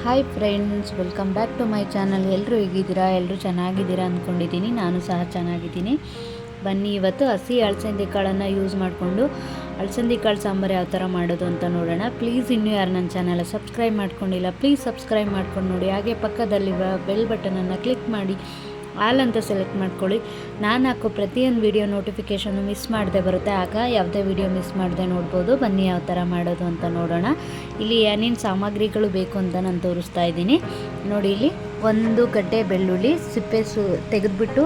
Hi friends welcome back to my channel ಎಲ್ಲರೂ ಹೇಗಿದ್ದೀರಾ? ಎಲ್ಲರೂ ಚೆನ್ನಾಗಿದ್ದೀರಾ ಅಂದ್ಕೊಂಡಿದ್ದೀನಿ ನಾನು ಸಹ ಚೆನ್ನಾಗಿದ್ದೀನಿ. ಬನ್ನಿ, ಇವತ್ತು ಹಸಿ ಅಳಸಂದಿ ಕಾಳನ್ನು ಯೂಸ್ ಮಾಡಿಕೊಂಡು ಅಳಸಂದಿ ಕಾಳು ಸಾಂಬಾರು ಯಾವ ಥರ ಮಾಡೋದು ಅಂತ ನೋಡೋಣ. ಪ್ಲೀಸ್ ಇನ್ನೂ ಯಾರು ನನ್ನ ಚಾನಲ್ ಸಬ್ಸ್ಕ್ರೈಬ್ ಮಾಡ್ಕೊಂಡಿಲ್ಲ ಪ್ಲೀಸ್ ಸಬ್ಸ್ಕ್ರೈಬ್ ಮಾಡ್ಕೊಂಡು ನೋಡಿ. ಹಾಗೆ ಪಕ್ಕದಲ್ಲಿ ಬೆಲ್ ಬಟನನ್ನು ಕ್ಲಿಕ್ ಮಾಡಿ. ಆಲ್ ಅಂತ ಸೆಲೆಕ್ಟ್ ಮಾಡ್ಕೊಳ್ಳಿ. ನಾನು ಹಾಕೋ ಪ್ರತಿಯೊಂದು ವಿಡಿಯೋ ನೋಟಿಫಿಕೇಷನ್ನು ಮಿಸ್ ಮಾಡದೆ ಬರುತ್ತೆ. ಆಗ ಯಾವುದೇ ವಿಡಿಯೋ ಮಿಸ್ ಮಾಡದೆ ನೋಡ್ಬೋದು. ಬನ್ನಿ ಯಾವ ಥರ ಮಾಡೋದು ಅಂತ ನೋಡೋಣ. ಇಲ್ಲಿ ಏನೇನು ಸಾಮಗ್ರಿಗಳು ಬೇಕು ಅಂತ ನಾನು ತೋರಿಸ್ತಾ ಇದ್ದೀನಿ. ನೋಡಿ ಇಲ್ಲಿ ಒಂದು ಗಡ್ಡೆ ಬೆಳ್ಳುಳ್ಳಿ ಸಿಪ್ಪೆ ಸು, ತೆಗೆದುಬಿಟ್ಟು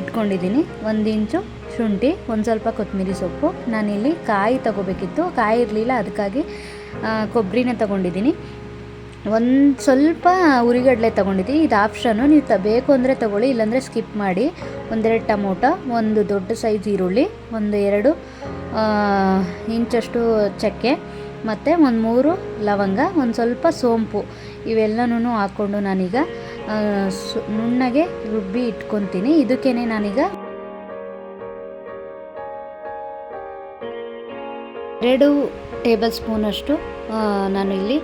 ಇಟ್ಕೊಂಡಿದ್ದೀನಿ. ಒಂದು ಇಂಚು ಶುಂಠಿ, ಒಂದು ಸ್ವಲ್ಪ ಕೊತ್ತಂಬರಿ ಸೊಪ್ಪು. ನಾನಿಲ್ಲಿ ಕಾಯಿ ತಗೋಬೇಕಿತ್ತು. ಕಾಯಿ ಇರಲಿಲ್ಲ, ಅದಕ್ಕಾಗಿ ಕೊಬ್ಬರಿನ ತಗೊಂಡಿದ್ದೀನಿ. ಒಂದು ಸ್ವಲ್ಪ ಉರಿಗಡಲೆ ತೊಗೊಂಡಿದ್ದೀನಿ ಇದು ಆಪ್ಷನು ನೀವು ತ, ಬೇಕು ಅಂದರೆ ತೊಗೊಳ್ಳಿ, ಇಲ್ಲಾಂದರೆ ಸ್ಕಿಪ್ ಮಾಡಿ. ಒಂದೆರಡು ಟೊಮೊಟೊ, ಒಂದು ದೊಡ್ಡ ಸೈಜ್ ಈರುಳ್ಳಿ, ಒಂದು ಎರಡು ಇಂಚಷ್ಟು ಚಕ್ಕೆ, ಮತ್ತು ಒಂದು ಮೂರು ಲವಂಗ, ಒಂದು ಸ್ವಲ್ಪ ಸೋಂಪು. ಇವೆಲ್ಲನೂ ಹಾಕ್ಕೊಂಡು ನಾನೀಗ ಸು, ನುಣ್ಣಗೆ ರುಬ್ಬಿ ಇಟ್ಕೊತೀನಿ. ಇದಕ್ಕೇ ನಾನೀಗ ಎರಡು ಟೇಬಲ್ ಸ್ಪೂನಷ್ಟು ನಾನು ಇಲ್ಲಿ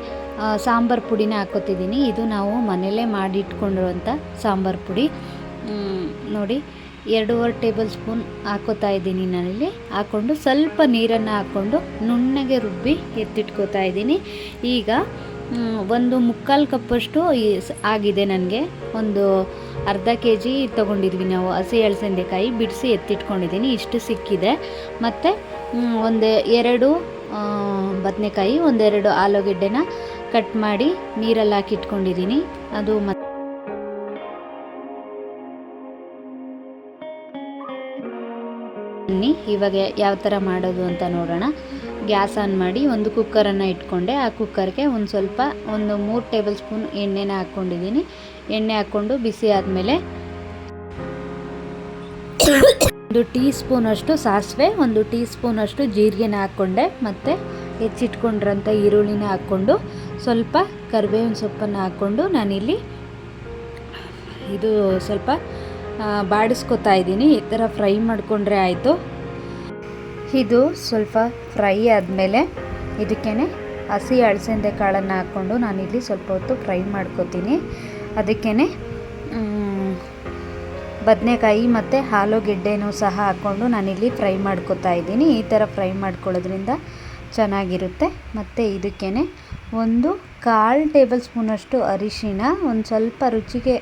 ಸಾಂಬಾರ್ ಪುಡಿನ ಹಾಕೋತಿದ್ದೀನಿ. ಇದು ನಾವು ಮನೆಯಲ್ಲೇ ಮಾಡಿ ಇಟ್ಕೊಂಡಿರುವಂಥ ಸಾಂಬಾರ್ ಪುಡಿ. ನೋಡಿ, ಎರಡೂವರೆ ಟೇಬಲ್ ಸ್ಪೂನ್ ಹಾಕೋತಾ ಇದ್ದೀನಿ ನಾನಿಲ್ಲಿ. ಹಾಕ್ಕೊಂಡು ಸ್ವಲ್ಪ ನೀರನ್ನು ಹಾಕ್ಕೊಂಡು ನುಣ್ಣಗೆ ರುಬ್ಬಿ ಎತ್ತಿಟ್ಕೋತಾ ಇದ್ದೀನಿ. ಈಗ ಒಂದು ಮುಕ್ಕಾಲು ಕಪ್ಪಷ್ಟು ಆಗಿದೆ ನನಗೆ. ಒಂದು ಅರ್ಧ ಕೆ ಜಿ ತೊಗೊಂಡಿದ್ವಿ ನಾವು ಹಸಿ ಎಳ್ಸಂದೆಕಾಯಿ ಬಿಡಿಸಿ ಎತ್ತಿಟ್ಕೊಂಡಿದ್ದೀನಿ. ಇಷ್ಟು ಸಿಕ್ಕಿದೆ. ಮತ್ತು ಒಂದು ಎರಡು ಬದನೆಕಾಯಿ, ಒಂದೆರಡು ಆಲೂಗೆಡ್ಡೆನ ಕಟ್ ಮಾಡಿ ನೀರಲ್ಲಿ ಹಾಕಿಟ್ಕೊಂಡಿದ್ದೀನಿ. ಅದು ಮತ್ತೆ ಇವಾಗ ಯಾವ ಥರ ಮಾಡೋದು ಅಂತ ನೋಡೋಣ. ಗ್ಯಾಸ್ ಆನ್ ಮಾಡಿ ಒಂದು ಕುಕ್ಕರನ್ನು ಇಟ್ಕೊಂಡೆ. ಆ ಕುಕ್ಕರ್ಗೆ ಒಂದು ಸ್ವಲ್ಪ, ಒಂದು ಮೂರು ಟೇಬಲ್ ಸ್ಪೂನ್ ಎಣ್ಣೆನ ಹಾಕ್ಕೊಂಡಿದ್ದೀನಿ ಎಣ್ಣೆ ಹಾಕ್ಕೊಂಡು ಬಿಸಿ ಆದಮೇಲೆ ಒಂದು ಟೀ ಸ್ಪೂನಷ್ಟು ಸಾಸಿವೆ, ಒಂದು ಟೀ ಸ್ಪೂನಷ್ಟು ಜೀರಿಗೆನ ಹಾಕ್ಕೊಂಡೆ ಮತ್ತು ಹೆಚ್ಚಿಟ್ಕೊಂಡಿರೋಂಥ ಈರುಳ್ಳಿನ ಹಾಕ್ಕೊಂಡು ಸ್ವಲ್ಪ ಕರಿಬೇವಿನ ಸೊಪ್ಪನ್ನು ಹಾಕ್ಕೊಂಡು ನಾನಿಲ್ಲಿ ಇದು ಸ್ವಲ್ಪ ಬಾಡಿಸ್ಕೊತಾ ಇದ್ದೀನಿ. ಈ ಥರ ಫ್ರೈ ಮಾಡಿಕೊಂಡ್ರೆ ಆಯಿತು. ಇದು ಸ್ವಲ್ಪ ಫ್ರೈ ಆದಮೇಲೆ ಇದಕ್ಕೇ ಹಸಿ ಅಳಸಂದೆ ಕಾಳನ್ನು ಹಾಕ್ಕೊಂಡು ನಾನಿಲ್ಲಿ ಸ್ವಲ್ಪ ಹೊತ್ತು ಫ್ರೈ ಮಾಡ್ಕೊತೀನಿ. ಅದಕ್ಕೇ ಬದನೆಕಾಯಿ ಮತ್ತು ಆಲೂಗೆಡ್ಡೆನೂ ಸಹ ಹಾಕ್ಕೊಂಡು ನಾನಿಲ್ಲಿ ಫ್ರೈ ಮಾಡ್ಕೊತಾ ಇದ್ದೀನಿ. ಈ ಥರ ಫ್ರೈ ಮಾಡ್ಕೊಳ್ಳೋದ್ರಿಂದ ಚೆನ್ನಾಗಿರುತ್ತೆ. ಮತ್ತು ಇದಕ್ಕೇ ಒಂದು ಕಾಲು ಟೇಬಲ್ ಸ್ಪೂನಷ್ಟು ಅರಿಶಿನ ಒಂದು ಸ್ವಲ್ಪ ರುಚಿಗೆ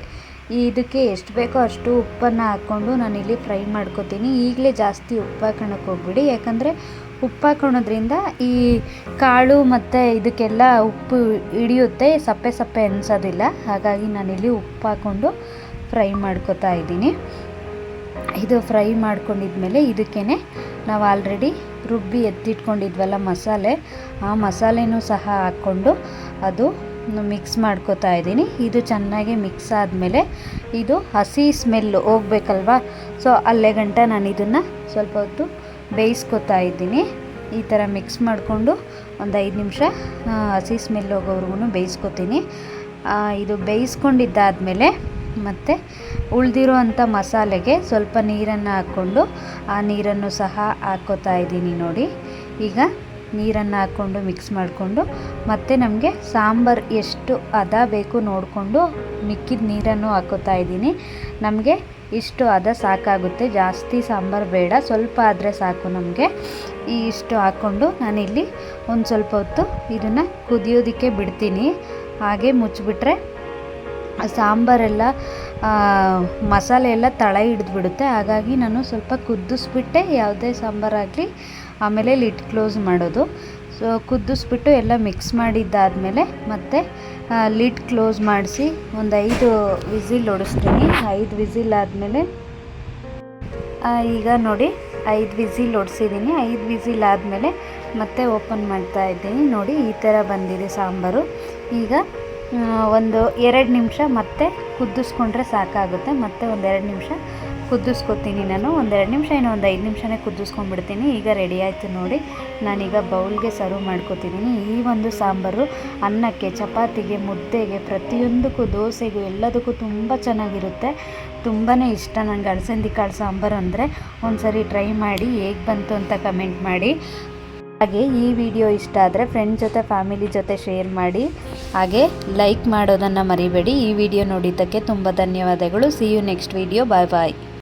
ಇದಕ್ಕೆ ಎಷ್ಟು ಬೇಕೋ ಅಷ್ಟು ಉಪ್ಪನ್ನು ಹಾಕ್ಕೊಂಡು ನಾನಿಲ್ಲಿ ಫ್ರೈ ಮಾಡ್ಕೊತೀನಿ. ಈಗಲೇ ಜಾಸ್ತಿ ಉಪ್ಪು ಹಾಕೋಣಕ್ಕೆ ಹೋಗ್ಬಿಡಿ. ಯಾಕಂದರೆ ಉಪ್ಪು ಹಾಕೊಳೋದ್ರಿಂದ ಈ ಕಾಳು ಮತ್ತು ಇದಕ್ಕೆಲ್ಲ ಉಪ್ಪು ಹಿಡಿಯುತ್ತೆ. ಸಪ್ಪೆ ಸಪ್ಪೆ ಅನಿಸೋದಿಲ್ಲ. ಹಾಗಾಗಿ ನಾನಿಲ್ಲಿ ಉಪ್ಪು ಹಾಕ್ಕೊಂಡು ಫ್ರೈ ಮಾಡ್ಕೊತಾ ಇದ್ದೀನಿ. ಇದು ಫ್ರೈ ಮಾಡ್ಕೊಂಡಿದ್ಮೇಲೆ ಇದಕ್ಕೇ ನಾವು ಆಲ್ರೆಡಿ ರುಬ್ಬಿ ಎತ್ತಿಟ್ಕೊಂಡಿದ್ವಲ್ಲ ಮಸಾಲೆ, ಆ ಮಸಾಲೆನೂ ಸಹ ಹಾಕ್ಕೊಂಡು ಅದು ಮಿಕ್ಸ್ ಮಾಡ್ಕೊತಾ ಇದ್ದೀನಿ. ಇದು ಚೆನ್ನಾಗಿ ಮಿಕ್ಸ್ ಆದಮೇಲೆ ಇದು ಹಸಿ ಸ್ಮೆಲ್ಲು ಹೋಗ್ಬೇಕಲ್ವಾ? ಸೊ ಅಲ್ಲೇ ಗಂಟ ನಾನು ಇದನ್ನು ಸ್ವಲ್ಪ ಹೊತ್ತು ಬೇಯಿಸ್ಕೊತಾ ಇದ್ದೀನಿ. ಈ ಥರ ಮಿಕ್ಸ್ ಮಾಡಿಕೊಂಡು ಒಂದು ಐದು ನಿಮಿಷ ಹಸಿ ಸ್ಮೆಲ್ ಹೋಗೋವ್ರಿಗೂ ಬೇಯಿಸ್ಕೊತೀನಿ. ಇದು ಬೇಯಿಸ್ಕೊಂಡಿದ್ದಾದಮೇಲೆ ಮತ್ತು ಉಳಿದಿರೋ ಅಂಥ ಮಸಾಲೆಗೆ ಸ್ವಲ್ಪ ನೀರನ್ನು ಹಾಕ್ಕೊಂಡು ಆ ನೀರನ್ನು ಸಹ ಹಾಕೋತಾ ಇದ್ದೀನಿ ನೋಡಿ. ಈಗ ನೀರನ್ನು ಹಾಕ್ಕೊಂಡು ಮಿಕ್ಸ್ ಮಾಡಿಕೊಂಡು ಮತ್ತು ನಮಗೆ ಸಾಂಬಾರು ಎಷ್ಟು ಹದ ಬೇಕು ನೋಡಿಕೊಂಡು ಮಿಕ್ಕಿದ ನೀರನ್ನು ಹಾಕೋತಾ ಇದ್ದೀನಿ. ನಮಗೆ ಇಷ್ಟು ಹದ ಸಾಕಾಗುತ್ತೆ, ಜಾಸ್ತಿ ಸಾಂಬಾರು ಬೇಡ, ಸ್ವಲ್ಪ ಆದರೆ ಸಾಕು ನಮಗೆ. ಈ ಇಷ್ಟು ಹಾಕ್ಕೊಂಡು ನಾನಿಲ್ಲಿ ಒಂದು ಸ್ವಲ್ಪ ಹೊತ್ತು ಇದನ್ನು ಕುದಿಯೋದಕ್ಕೆ ಬಿಡ್ತೀನಿ. ಹಾಗೆ ಮುಚ್ಚಿಬಿಟ್ರೆ ಸಾಂಬಾರೆಲ್ಲ ಮಸಾಲೆ ಎಲ್ಲ ತಳ ಹಿಡಿದ್ಬಿಡುತ್ತೆ. ಹಾಗಾಗಿ ನಾನು ಸ್ವಲ್ಪ ಕುದಿಸ್ಬಿಟ್ಟೆ ಯಾವುದೇ ಸಾಂಬಾರಾಗಲಿ ಆಮೇಲೆ ಲಿಡ್ ಕ್ಲೋಸ್ ಮಾಡೋದು. ಸೊ ಕುದಿಸ್ಬಿಟ್ಟು ಎಲ್ಲ ಮಿಕ್ಸ್ ಮಾಡಿದ್ದಾದಮೇಲೆ ಮತ್ತೆ ಲಿಡ್ ಕ್ಲೋಸ್ ಮಾಡಿಸಿ ಒಂದು ಐದು ವಿಸಿಲ್ ಹೊಡಿಸ್ತೀನಿ ಐದು ವಿಸಿಲ್ ಆದಮೇಲೆ ಈಗ ನೋಡಿ, ಐದು ವಿಸಿಲ್ ಹೊಡ್ಸಿದ್ದೀನಿ ಐದು ವಿಸಿಲ್ ಆದಮೇಲೆ ಮತ್ತೆ ಓಪನ್ ಮಾಡ್ತಾ ಇದ್ದೀನಿ. ನೋಡಿ, ಈ ಥರ ಬಂದಿದೆ ಸಾಂಬಾರು. ಈಗ ಒಂದು ಎರಡು ನಿಮಿಷ ಮತ್ತೆ ಕುದಿಸ್ಕೊಂಡ್ರೆ ಸಾಕಾಗುತ್ತೆ. ಮತ್ತೆ ಒಂದೆರಡು ನಿಮಿಷ ಕುದಿಸ್ಕೊತೀನಿ ನಾನು. ಒಂದೆರಡು ನಿಮಿಷ ಏನೋ ಒಂದು ಐದು ನಿಮಿಷನೇ ಕುದಿಸ್ಕೊಂಡ್ಬಿಡ್ತೀನಿ. ಈಗ ರೆಡಿ ಆಯಿತು ನೋಡಿ. ನಾನೀಗ ಬೌಲ್ಗೆ ಸರ್ವ್ ಮಾಡ್ಕೊತಿದ್ದೀನಿ. ಈ ಒಂದು ಸಾಂಬಾರು ಅನ್ನಕ್ಕೆ, ಚಪಾತಿಗೆ, ಮುದ್ದೆಗೆ, ಪ್ರತಿಯೊಂದಕ್ಕೂ, ದೋಸೆಗೂ, ಎಲ್ಲದಕ್ಕೂ ತುಂಬ ಚೆನ್ನಾಗಿರುತ್ತೆ. ತುಂಬಾ ಇಷ್ಟ ನನಗೆ ಅಳಸಂದಿ ಕಾಳು ಸಾಂಬಾರು ಅಂದರೆ. ಒಂದು ಸರಿ ಟ್ರೈ ಮಾಡಿ, ಹೇಗೆ ಬಂತು ಅಂತ ಕಮೆಂಟ್ ಮಾಡಿ. ಹಾಗೆ ಈ ವಿಡಿಯೋ ಇಷ್ಟ ಆದರೆ ಫ್ರೆಂಡ್ ಜೊತೆ ಫ್ಯಾಮಿಲಿ ಜೊತೆ ಶೇರ್ ಮಾಡಿ. ಹಾಗೆ ಲೈಕ್ ಮಾಡೋದನ್ನು ಮರಿಬೇಡಿ. ಈ ವಿಡಿಯೋ ನೋಡಿದ್ದಕ್ಕೆ ತುಂಬ ಧನ್ಯವಾದಗಳು. See you next video bye bye